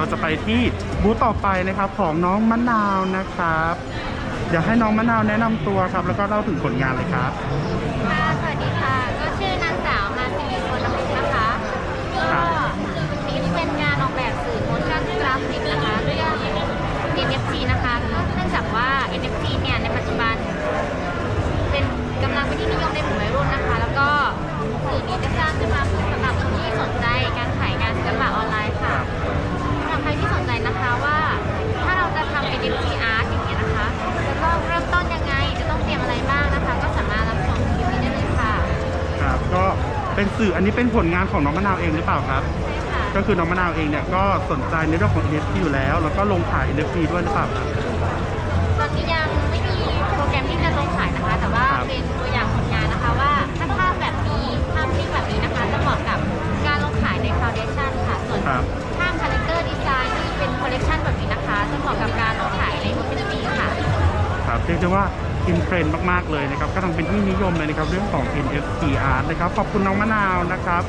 เราจะไปที่บูธต่อไปนะครับของน้องมะนาวนะครับเดี๋ยวให้น้องมะนาวแนะนำตัวครับ แล้วก็เล่าถึงผลงานเลยครับ ค่ะสวัสดีค่ะ ก็ชื่อนางสาวมาซีรีโคนมุกนะคะ ก็นี่เป็นงานออกแบบสื่อโมชั่นกราฟิกนะคะเรื่อง NFT นะคะก็เนื่องจากว่า NFT เนี่ยใน เป็นสื่ออันนี้เป็นผลงานของน้องมะนาวเองหรือเปล่าครับใช่ค่ะก็คือน้องมะนาวเองเนี่ยก็สนใจในเรื่องของ NFT อยู่แล้ว แล้วก็ลงขาย NFT ด้วยหรือเปล่าครับ ตอนนี้ยังไม่มีโปรแกรมที่จะลงขายนะคะ แต่ว่าครับ เป็นตัวอย่างผลงานนะคะว่าถ้าภาพแบบนี้ภาพนิ่งแบบนี้นะคะจะเหมาะกับการลงขายใน Foundation ค่ะ ส่วนครับ เรียกได้ว่าอินเทรนด์มาก ๆ เลยนะครับก็ทำเป็นที่นิยมเลยนะครับเรื่องของ NFT art นะครับขอบคุณน้องมะนาวนะครับ